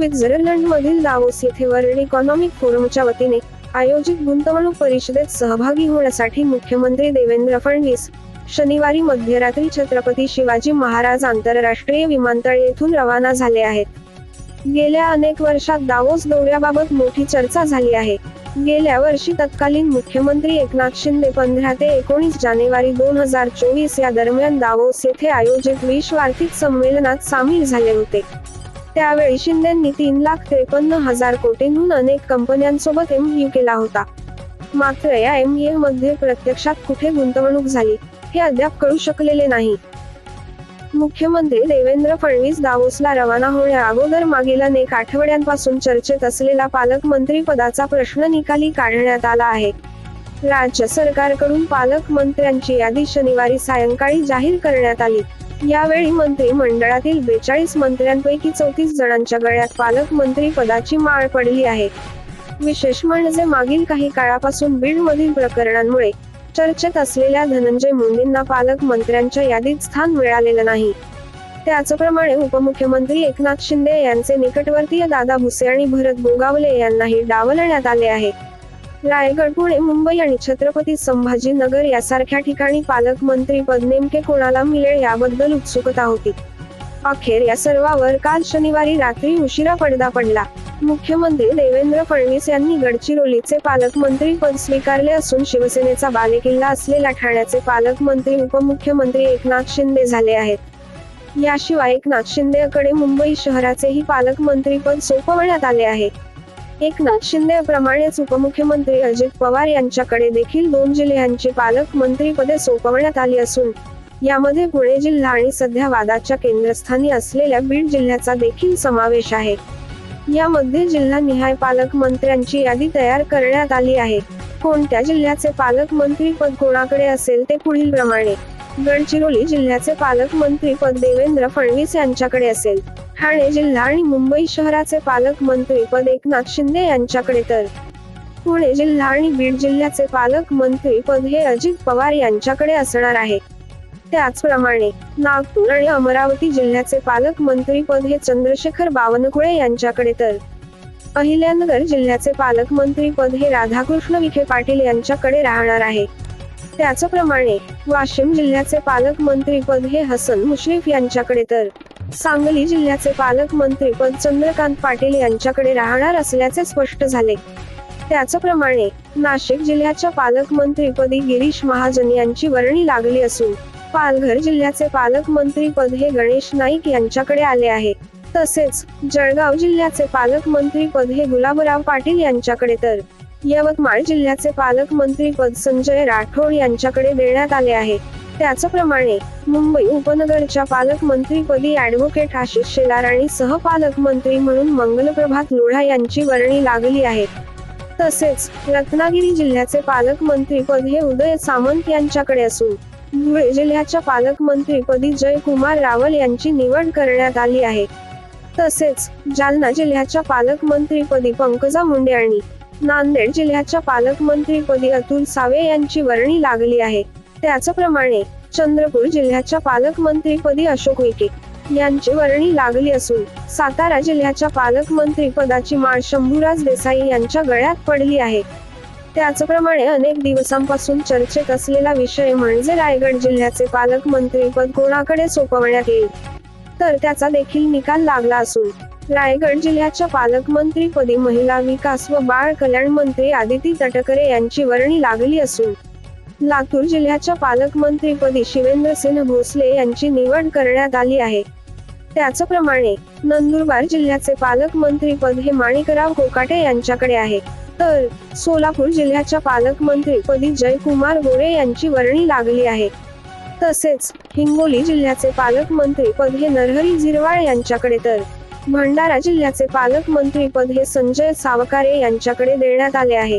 स्वित्झर्लंडमधील दावोस येथे world economic फोरमच्या वतीने आयोजित गुंतवणूक परिषदेत सहभागी होण्यासाठी मुख्यमंत्री देवेंद्र फडणवीस शनिवारी मध्यरात्री छत्रपती शिवाजी महाराज आंतरराष्ट्रीय विमानतळ येथून रवाना झाले आहेत. गेल्या अनेक वर्षात दावोस दौऱ्याबाबत मोठी चर्चा झाली आहे. गेल्या वर्षी तत्कालीन मुख्यमंत्री एकनाथ शिंदे पंधरा ते एकोणीस जानेवारी दोन हजार चोवीस या दरम्यान दावोस येथे आयोजित विश्व आर्थिक संमेलनात सामील झाले होते. त्यावेळी शिंदेंनी तीन लाख त्रेपन्न हजार कोटींहून अनेक कंपन्यांसोबत एमयू केला होता. मात्र या एमयू मध्ये प्रत्यक्षात कुठे गुंतवणूक झाली हे अद्याप कळू शकलेले नाही. मुख्यमंत्री देवेंद्र फडणवीस दावोसला रवाना होण्या अगोदर मागील अनेक आठवड्यांपासून चर्चेत असलेला पालकमंत्री पदाचा प्रश्न निकाली काढण्यात आला आहे. राज्य सरकारकडून पालकमंत्र्यांची यादी शनिवारी सायंकाळी जाहीर करण्यात आली. यावेळी मंत्रिमंडळातील बेचाळीस मंत्र्यांपैकी चौतीस जणांच्या गळ्यात पालकमंत्री पदाची माळ पडली आहे. विशेष म्हणजे मागील काही काळापासून बीडमधील प्रकरणांमुळे चर्चेत असलेल्या धनंजय मुंडेंना पालकमंत्र्यांच्या यादीत स्थान मिळालेलं नाही. त्याचप्रमाणे उपमुख्यमंत्री एकनाथ शिंदे यांचे निकटवर्तीय दादा भुसे आणि भरत गोगावले यांनाही डावलण्यात आले आहे. रायगड पुणे मुंबई आणि छत्रपती संभाजीनगर यासारख्या ठिकाणी पालकमंत्री पद नेमके कोणाला मिळेल याबद्दल उत्सुकता होती. अखेर या सर्वावर काल शनिवारी रात्री उशिरा पडदा पडला. मुख्यमंत्री देवेंद्र फडणवीस यांनी गडचिरोलीचे पालकमंत्री पद स्वीकारले असून शिवसेनेचा बालेकिल्ला असलेल्या ठाण्याचे पालकमंत्री उपमुख्यमंत्री एकनाथ शिंदे झाले आहेत. याशिवाय एकनाथ शिंदेकडे मुंबई शहराचेही पालकमंत्री पद सोपवण्यात आले आहे. एकनाथ शिंदे प्रमाणेच उपमुख्यमंत्री अजित पवार यांच्याकडे देखील दोन जिल्ह्यांची पालकमंत्री पदे सोपवण्यात आली असून यामध्ये पुणे जिल्हा आणि सध्या वादाच्या केंद्रस्थानी असलेल्या बीड जिल्ह्याचा देखील समावेश आहे. यामध्ये जिल्हा निहाय पालकमंत्र्यांची यादी तयार करण्यात आली आहे. कोणत्या जिल्ह्याचे पालकमंत्री पद कोणाकडे असेल ते पुढील प्रमाणे गडचिरोली जिल्ह्याचे पालकमंत्री पद देवेंद्र फडणवीस यांच्याकडे असेल. ठाणे जिल्हा आणि मुंबई शहराचे पालकमंत्री पद एकनाथ शिंदे यांच्याकडे तर. पुणे जिल्हा आणि बीड जिल्ह्याचे पालकमंत्री पद हे अजित पवार यांच्याकडे असणार आहे. त्याचप्रमाणे नागपूर आणि अमरावती जिल्ह्याचे पालकमंत्री पद हे चंद्रशेखर बावनकुळे यांच्याकडे तर. अहिल्यानगर जिल्ह्याचे पालकमंत्री पद हे राधाकृष्ण विखे पाटील यांच्याकडे राहणार आहे. त्याचप्रमाणे वाशिम जिल्ह्याचे पालकमंत्री पद हे हसन मुश्रीफ यांच्याकडे तर. सांगली जिल्ह्याचे पालकमंत्री पद चंद्रकांत पाटील यांच्याकडे राहणार असल्याचे स्पष्ट झाले. त्याचप्रमाणे नाशिक जिल्ह्याच्या पालकमंत्रीपदी गिरीश महाजन यांची वर्णी लागली असून पालघर जिल्ह्याचे पालकमंत्री पद हे गणेश नाईक यांच्याकडे आले आहे. तसेच जळगाव जिल्ह्याचे पालकमंत्री पद हे गुलाबराव पाटील यांच्याकडे तर यवतमाळ जिल्ह्याचे पालकमंत्री पद संजय राठोड यांच्याकडे देण्यात आले आहे. त्याचप्रमाणे मुंबई उपनगरच्या पालकमंत्रीपदी ऍडव्होकेट आशिष शेलार आणि सहपालकमंत्री म्हणून मंगलप्रभात लोढा यांची वर्णी लागली आहे. तसेच रत्नागिरी जिल्ह्याचे पालकमंत्रीपद हे उदय सामंत यांच्याकडे असून धुळे जिल्ह्याच्या पालकमंत्रीपदी जयकुमार रावल यांची निवड करण्यात आली आहे. तसेच जालना जिल्ह्याच्या पालकमंत्रीपदी पंकजा मुंडे आणि नांदेड जिल्ह्याच्या पालकमंत्रीपदी अतुल सावे यांची वर्णी लागली आहे. त्याचप्रमाणे चंद्रपूर जिल्ह्याच्या पालकमंत्रीपदी अशोक विखे यांची वर्णी लागली असून सातारा जिल्ह्याच्या पालकमंत्रीपदाची माळ शंभूराज देसाई यांच्या गळ्यात पडली आहे. त्याचप्रमाणे अनेक दिवसांपासून चर्चेत असलेला विषय म्हणजे रायगड जिल्ह्याचे पालकमंत्रीपद कोणाकडे सोपवण्यात येईल? तर त्याचा देखील निकाल लागला असून रायगड जिल्ह्याच्या पालकमंत्रीपदी महिला विकास व बाळ कल्याण मंत्री आदिती तटकरे यांची वर्णी लागली असून लातूर जिल्ह्याच्या पालकमंत्रीपदी शिवेंद्रसिंह भोसले यांची निवड करण्यात आली आहे. त्याचप्रमाणे नंदुरबार जिल्ह्याचे पालकमंत्रीपद हे माणिकराव कोकाटे यांच्याकडे आहे. तर सोलापूर जिल्ह्याच्या पालकमंत्रीपदी जयकुमार गोरे यांची वर्णी लागली आहे. तसेच हिंगोली जिल्ह्याचे पालकमंत्रीपद हे नरहरी झिरवाळ यांच्याकडे तर भंडारा जिल्ह्याचे पालकमंत्रीपद हे संजय सावकारे यांच्याकडे देण्यात आले आहे.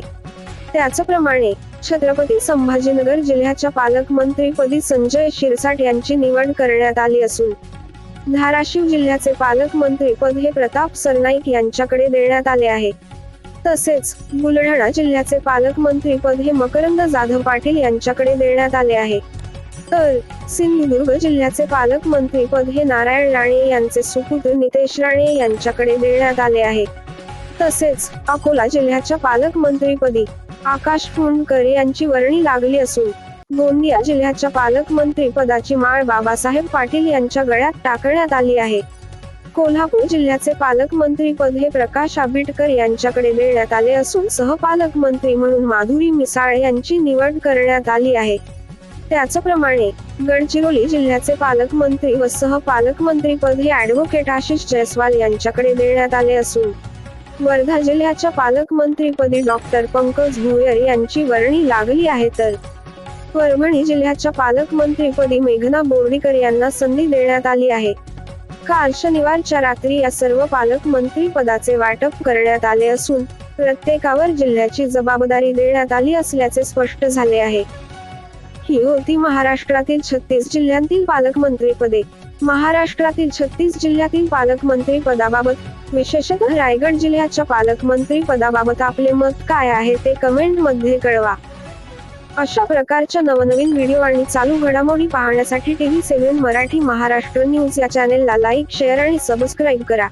त्याचप्रमाणे छत्रपती संभाजीनगर जिल्ह्याच्या पालकमंत्रीपदी संजय शिरसाट यांची निवड करण्यात आली असून धाराशिव जिल्ह्याचे पालकमंत्री पद हे प्रताप सरनाईक यांच्याकडे देण्यात आले आहे. तसेच बुलढाणा जिल्ह्याचे पालकमंत्री पद हे मकरंद जाधव पाटील यांच्याकडे देण्यात आले आहे. तर सिंधुदुर्ग जिल्ह्याचे पालकमंत्रीपद हे नारायण राणे यांचे सुपुत्र नितेश राणे यांच्याकडे देण्यात आले आहे. तसेच अकोला जिल्ह्याच्या पालकमंत्रीपदी आकाश फुंडकर यांची वर्णी लागली असून गोंदिया जिल्ह्याच्या पालकमंत्री पदाची माळ बाबासाहेब पाटील यांच्या गळ्यात टाकण्यात आली आहे. कोल्हापूर जिल्ह्याचे पालकमंत्री पद हे प्रकाश आंबेडकर यांच्याकडे देण्यात आले असून सहपालकमंत्री म्हणून माधुरी मिसाळ यांची निवड करण्यात आली आहे. त्याचप्रमाणे गडचिरोली जिल्ह्याचे पालकमंत्री व सहपालकमंत्री पद हे ऍडव्होकेट आशिष जयस्वाल यांच्याकडे देण्यात आले असून वर्धा जिल्ह्याच्या पालकमंत्रीपदी डॉक्टर पंकज भुयर यांची वर्णी लागली आहे तर परभणी जिल्ह्याच्या पालकमंत्रीपदी मेघना बोर्डीकर यांना संधी देण्यात आली आहे. काल शनिवारच्या रात्री या सर्व पालकमंत्री पदाचे वाटप करण्यात आले असून प्रत्येकावर जिल्ह्याची जबाबदारी देण्यात आली असल्याचे स्पष्ट झाले आहे. ही होती महाराष्ट्रातील छत्तीस जिल्ह्यांतील पालकमंत्री पदे महाराष्ट्रातील छत्तीस जिल्ह्यातील पालकमंत्री पदाबाबत विशेषतः रायगड जिल्ह्याच्या पालकमंत्री पदाबाबत आपले मत काय आहे ते कमेंटमध्ये कळवा. अशा प्रकारच्या नवनवीन व्हिडिओ आणि चालू घडामोडी पाहण्यासाठी TV seven Marathi Maharashtra news या चॅनेलला लाईक शेअर आणि सबस्क्राईब करा.